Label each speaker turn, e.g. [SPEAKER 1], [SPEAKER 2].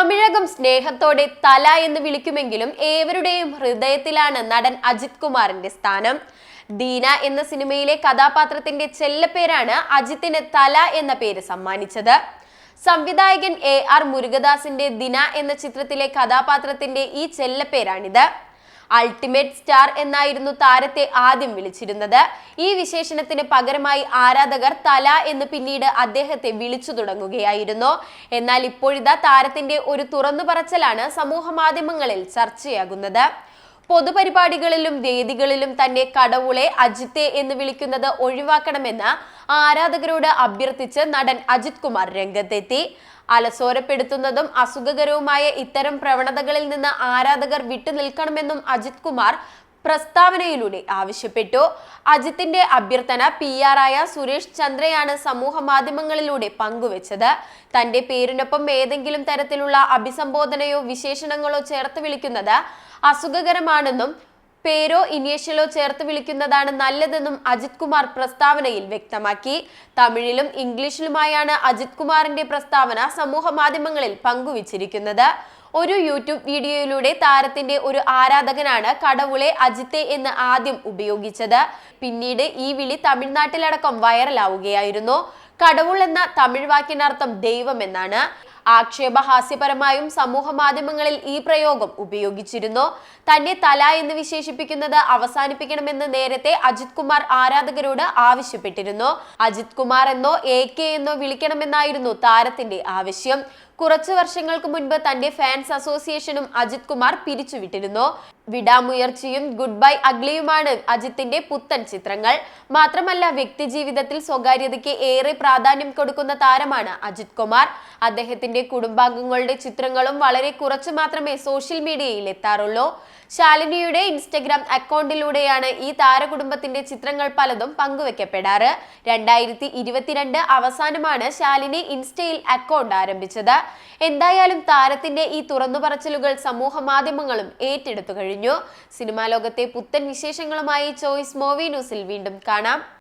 [SPEAKER 1] തമിഴകം സ്നേഹത്തോടെ തല എന്ന് വിളിക്കുമെങ്കിലും ഏവരുടെയും ഹൃദയത്തിലാണ് നടൻ അജിത് കുമാറിന്റെ സ്ഥാനം. ദീന എന്ന സിനിമയിലെ കഥാപാത്രത്തിന്റെ ചെല്ലപ്പേരാണ് അജിത്തിന് തല എന്ന പേര് സമ്മാനിച്ചത്. സംവിധായകൻ എ ആർ മുരുകദാസിന്റെ ദിന എന്ന ചിത്രത്തിലെ കഥാപാത്രത്തിന്റെ ഈ ചെല്ലപ്പേരാണിത് അൾട്ടിമേറ്റ് സ്റ്റാർ എന്നായിരുന്നു താരത്തെ ആദ്യം വിളിച്ചിരുന്നത്. ഈ വിശേഷണത്തിന് പകരമായി ആരാധകർ തല എന്ന് പിന്നീട് അദ്ദേഹത്തെ വിളിച്ചു തുടങ്ങുകയായിരുന്നു. എന്നാൽ ഇപ്പോഴിതാ താരത്തിന്റെ ഒരു തുറന്നു പറച്ചലാണ് സമൂഹ മാധ്യമങ്ങളിൽ ചർച്ചയാകുന്നത്. പൊതുപരിപാടികളിലും വേദികളിലും തന്നെ കടവുളെ അജിത്തെ എന്ന് വിളിക്കുന്നത് ഒഴിവാക്കണമെന്ന് ആരാധകരോട് അഭ്യർത്ഥിച്ച് നടൻ അജിത് കുമാർ രംഗത്തെത്തി. അലസോരപ്പെടുത്തുന്നതും അസുഖകരവുമായ ഇത്തരം പ്രവണതകളിൽ നിന്ന് ആരാധകർ വിട്ടുനിൽക്കണമെന്നും അജിത് കുമാർ പ്രസ്താവനയിലൂടെ ആവശ്യപ്പെട്ടു. അജിത്തിന്റെ അഭ്യർത്ഥന പി ആയ സുരേഷ് ചന്ദ്രയാണ് സമൂഹ മാധ്യമങ്ങളിലൂടെ പങ്കുവച്ചത്. തന്റെ പേരിനൊപ്പം ഏതെങ്കിലും തരത്തിലുള്ള അഭിസംബോധനയോ വിശേഷണങ്ങളോ ചേർത്ത് വിളിക്കുന്നത് അസുഖകരമാണെന്നും പേരോ ഇനീഷ്യലോ ചേർത്ത് വിളിക്കുന്നതാണ് നല്ലതെന്നും അജിത് കുമാർ പ്രസ്താവനയിൽ വ്യക്തമാക്കി. തമിഴിലും ഇംഗ്ലീഷിലുമായാണ് അജിത് കുമാറിന്റെ പ്രസ്താവന സമൂഹ മാധ്യമങ്ങളിൽ പങ്കുവച്ചിരിക്കുന്നത്. ഒരു യൂട്യൂബ് വീഡിയോയിലൂടെ താരത്തിന്റെ ഒരു ആരാധകനാണ് കടവുളെ അജിത്തെ എന്ന് ആദ്യം ഉപയോഗിച്ചത്. പിന്നീട് ഈ വിളി തമിഴ്നാട്ടിലടക്കം വൈറലാവുകയായിരുന്നു. കടവുൾ എന്ന തമിഴ് വാക്കിനർത്ഥം ദൈവം എന്നാണ്. ആക്ഷേപഹാസ്യപരമായും സമൂഹ മാധ്യമങ്ങളിൽ ഈ പ്രയോഗം ഉപയോഗിച്ചിരുന്നു. തന്നെ തല എന്ന് വിശേഷിപ്പിക്കുന്നത് അവസാനിപ്പിക്കണമെന്ന് നേരത്തെ അജിത് കുമാർ ആരാധകരോട് ആവശ്യപ്പെട്ടിരുന്നു. അജിത് കുമാർ എന്നോ എ കെ എന്നോ വിളിക്കണമെന്നായിരുന്നു താരത്തിന്റെ ആവശ്യം. കുറച്ചു വർഷങ്ങൾക്ക് മുൻപ് തന്റെ ഫാൻസ് അസോസിയേഷനും അജിത് കുമാർ പിരിച്ചുവിട്ടിരുന്നു. വിടാമുയർച്ചയും ഗുഡ് ബൈ അഗ്ലിയുമാണ് അജിത്തിന്റെ പുത്തൻ ചിത്രങ്ങൾ. മാത്രമല്ല വ്യക്തിജീവിതത്തിൽ സ്വകാര്യതയ്ക്ക് ഏറെ പ്രാധാന്യം കൊടുക്കുന്ന താരമാണ് അജിത് കുമാർ. അദ്ദേഹത്തിന്റെ കുടുംബാംഗങ്ങളുടെ ചിത്രങ്ങളും വളരെ കുറച്ചു മാത്രമേ സോഷ്യൽ മീഡിയയിൽ എത്താറുള്ളൂ. ശാലിനിയുടെ ഇൻസ്റ്റഗ്രാം അക്കൗണ്ടിലൂടെയാണ് ഈ താരകുടുംബത്തിന്റെ ചിത്രങ്ങൾ പലതും പങ്കുവെക്കപ്പെടാറ്. രണ്ടായിരത്തി ഇരുപത്തിരണ്ട് അവസാനമാണ് ശാലിനി ഇൻസ്റ്റയിൽ അക്കൗണ്ട് ആരംഭിച്ചത്. എന്തായാലും താരത്തിന്റെ ഈ തുറന്നുപറച്ചിലുകൾ സമൂഹ മാധ്യമങ്ങളും ഏറ്റെടുത്തു കഴിഞ്ഞു. സിനിമാ ലോകത്തെ പുത്തൻ വിശേഷങ്ങളുമായി ചോയ്സ് മൂവി ന്യൂസിൽ വീണ്ടും കാണാം.